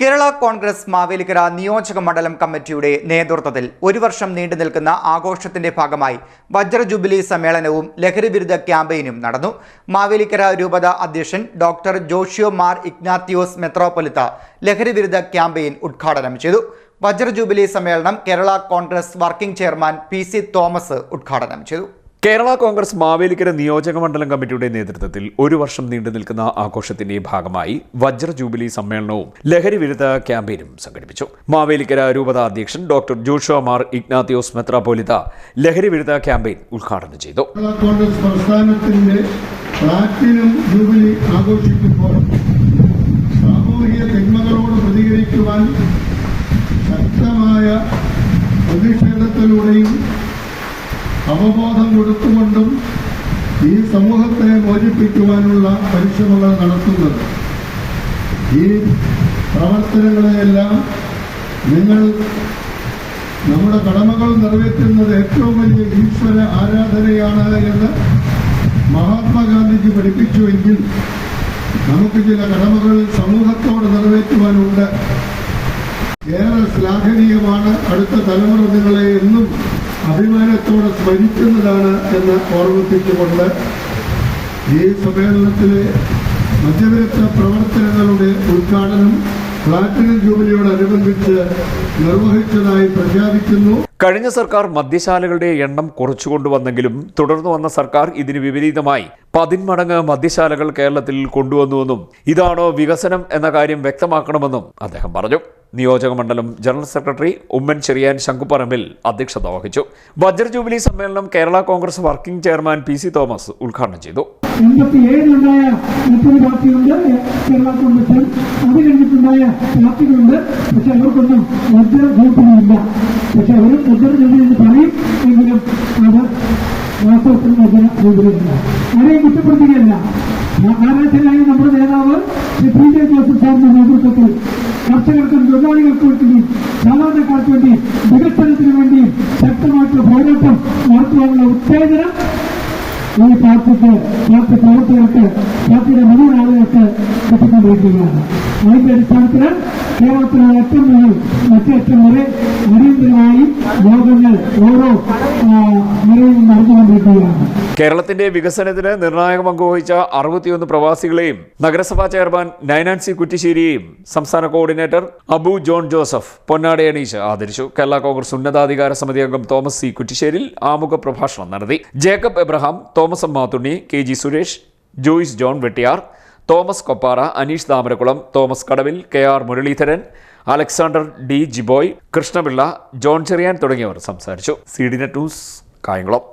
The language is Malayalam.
കേരള കോൺഗ്രസ് മാവേലിക്കര നിയോജക മണ്ഡലം കമ്മിറ്റിയുടെ നേതൃത്വത്തിൽ ഒരു വർഷം നീണ്ടു നിൽക്കുന്ന ആഘോഷത്തിന്റെ ഭാഗമായി വജ്ര ജൂബിലി സമ്മേളനവും ലഹരിവിരുദ്ധ ക്യാമ്പയിനും നടന്നു. മാവേലിക്കര രൂപത അധ്യക്ഷൻ ഡോക്ടർ ജോഷിയോ മാർ ഇഗ്നാത്തിയോസ് മെത്രോപൊലിത്ത ലഹരിവിരുദ്ധ ക്യാമ്പയിൻ ഉദ്ഘാടനം ചെയ്തു. വജ്ര ജൂബിലി സമ്മേളനം Kerala Congress working chairman P Thomas ഉദ്ഘാടനം ചെയ്തു. കേരള കോൺഗ്രസ് മാവേലിക്കര നിയോജക മണ്ഡലം കമ്മിറ്റിയുടെ നേതൃത്വത്തിൽ ഒരു വർഷം നീണ്ടു നിൽക്കുന്ന ആഘോഷത്തിന്റെ ഭാഗമായി വജ്ര ജൂബിലി സമ്മേളനവും ലഹരി വിരുദ്ധ ക്യാമ്പയിനും സംഘടിപ്പിച്ചു. മാവേലിക്കര രൂപത അധ്യക്ഷൻ ഡോക്ടർ ജോഷോ മാർ ഇഗ്നാത്തിയോസ് മെത്രാപോലിത ലഹരി വിരുദ്ധ ക്യാമ്പയിൻ ഉദ്ഘാടനം ചെയ്തു. പ്ലാറ്റിനം ജൂബിലി പ്രതികരിക്കുവാൻ ശക്തമായ പ്രതിഷേധത്തിലൂടെയും അവബോധം കൊടുത്തുകൊണ്ടും ഈ സമൂഹത്തെ മോചിപ്പിക്കുവാനുള്ള പരിശ്രമങ്ങൾ നടത്തുന്നത്. ഈ പ്രവർത്തനങ്ങളെയെല്ലാം നിങ്ങൾ നമ്മുടെ കടമകൾ നിറവേറ്റുന്നത് ഏറ്റവും വലിയ ഈശ്വര ആരാധനയാണ് എന്ന് മഹാത്മാഗാന്ധിജി പഠിപ്പിച്ചുവെങ്കിൽ നമുക്ക് ചില കടമകൾ സമൂഹത്തോട് നിറവേറ്റുവാനുണ്ട്. ഏറെ ശ്ലാഘനീയമാണ് അടുത്ത തലമുറ നിങ്ങളെ എന്നും അഭിമാനത്തോടെ സ്മരിക്കുന്നതാണ് എന്ന് ഓർമ്മിപ്പിച്ചുകൊണ്ട് ഈ സമ്മേളനത്തിലെ മധ്യവിരുദ്ധ പ്രവർത്തനങ്ങളുടെ ഉദ്ഘാടനം പ്ലാറ്റിനം ജൂബിലിയോടനുബന്ധിച്ച് നിർവഹിച്ചതായി പ്രഖ്യാപിക്കുന്നു. കഴിഞ്ഞ സർക്കാർ മദ്യശാലകളുടെ എണ്ണം കുറച്ചുകൊണ്ടുവന്നെങ്കിലും തുടർന്നു വന്ന സർക്കാർ ഇതിന് വിപരീതമായി പതിന്മടങ്ങ് മദ്യശാലകൾ കേരളത്തിൽ കൊണ്ടുവന്നുവെന്നും ഇതാണോ വികസനം എന്ന കാര്യം വ്യക്തമാക്കണമെന്നും അദ്ദേഹം പറഞ്ഞു. നിയോജക മണ്ഡലം ജനറൽ സെക്രട്ടറി ഉമ്മൻ ചെറിയാൻ ശങ്കുപറമ്പിൽ അധ്യക്ഷത വഹിച്ചു. വജ്ര ജൂബിലി സമ്മേളനം Kerala Congress working chairman P C Thomas ഉദ്ഘാടനം ചെയ്തു. പാർട്ടികളുണ്ട് വാസ്തവത്തിൽ വജ്ര ജൂബിലിയല്ല ആരെയും കുറ്റപ്പെടുത്തുകയല്ല നമ്മുടെ നേതാവ് ശ്രീ പി ജെ ജോസഫ് സാറിന്റെ നേതൃത്വത്തിൽ കർഷകർക്കും തൊഴിലാളികൾക്കും വേണ്ടി സാധാരണക്കാർക്ക് വേണ്ടി വികസനത്തിന് വേണ്ടി ശക്തമായിട്ടുള്ള പോരാട്ടം നടത്തുവാനുള്ള ഉത്തേജനം ഈ പാർട്ടിക്ക് പാർട്ടി പ്രവർത്തകർക്ക് പാർട്ടിയുടെ മുഴുവൻ ആളുകൾക്ക് കിട്ടിക്കൊണ്ടിരിക്കുകയാണ് അതിന്റെ അടിസ്ഥാനത്തിൽ കേരളത്തിലെ ഏറ്റവും മുതൽ മറ്റേ അറ്റം വരെ അടിയന്തരമായി യോഗങ്ങൾ ഓരോ ആ, നിലയിലും നടന്നുകൊണ്ടിരിക്കുകയാണ്. കേരളത്തിന്റെ വികസനത്തിന് നിർണായക പങ്കുവഹിച്ച അറുപത്തിയൊന്ന് പ്രവാസികളെയും നഗരസഭാ ചെയർമാൻ നൈനാൻസി കുറ്റിശ്ശേരിയെയും സംസ്ഥാന കോർഡിനേറ്റർ അബു ജോൺ ജോസഫ് പൊന്നാടി അണീഷ് ആദരിച്ചു. കേരള കോൺഗ്രസ് ഉന്നതാധികാര സമിതി അംഗം തോമസ് സി കുറ്റിശ്ശേരിൽ ആമുഖ പ്രഭാഷണം നടത്തി. Jacob Abraham Thomas Ammathunni Mathunni K G Suresh Joyce John Vettiyar Thomas Koppara Aneesh Thamarakulam Thomas Kadavil K R Muraleedharan Alexander D Jiboy Krishnapillai John Cherian തുടങ്ങിയവർ സംസാരിച്ചു. C D net news Kayamkulam.